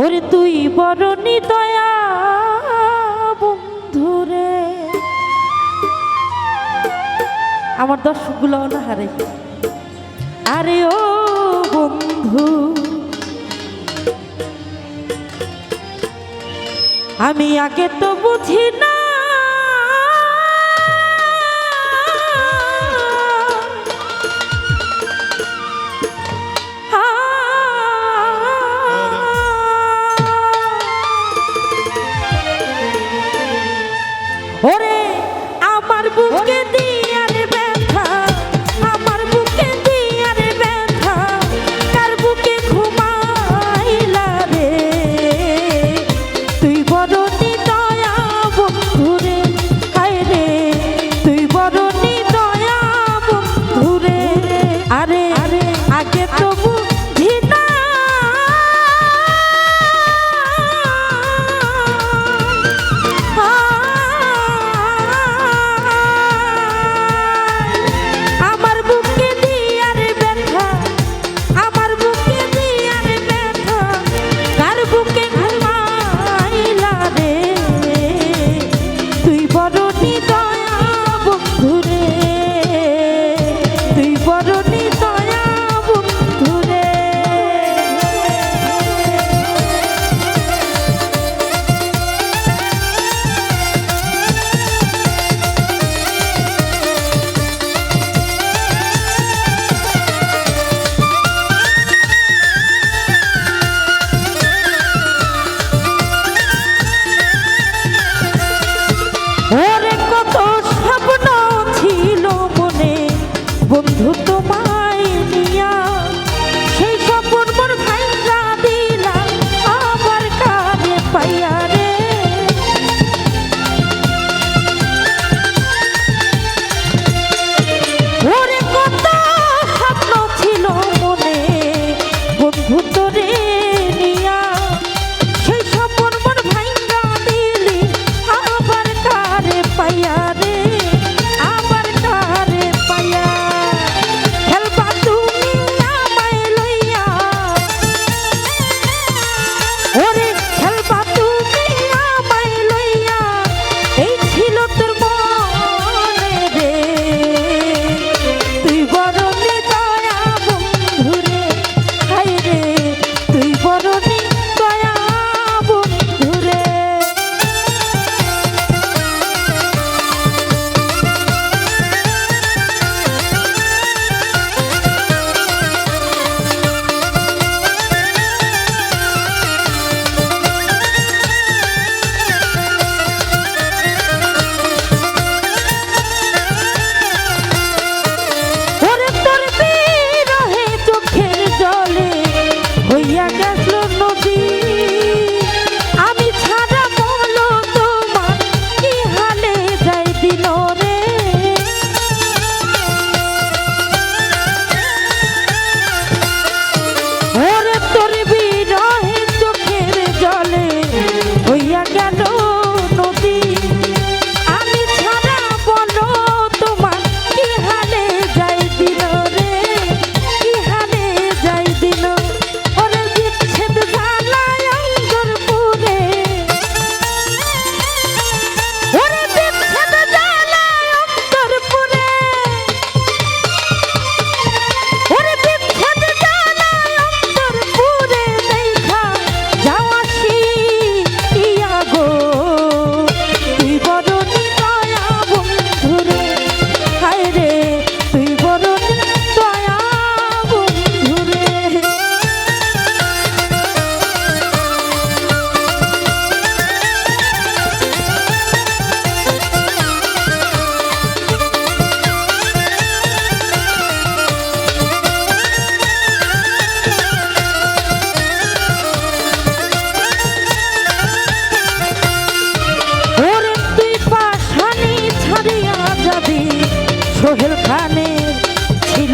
ওরে তুই বরণী দয়া বন্ধুরে আমার দর্শকগুলো না হারে। আরে ও বন্ধু, আমি আগে তো বুঝি না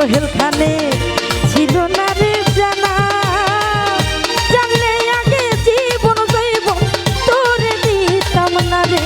সোহেল খানে ছিল না রে জানা। জানলে আগে জীবন জীবন তোরে দিতাম না রে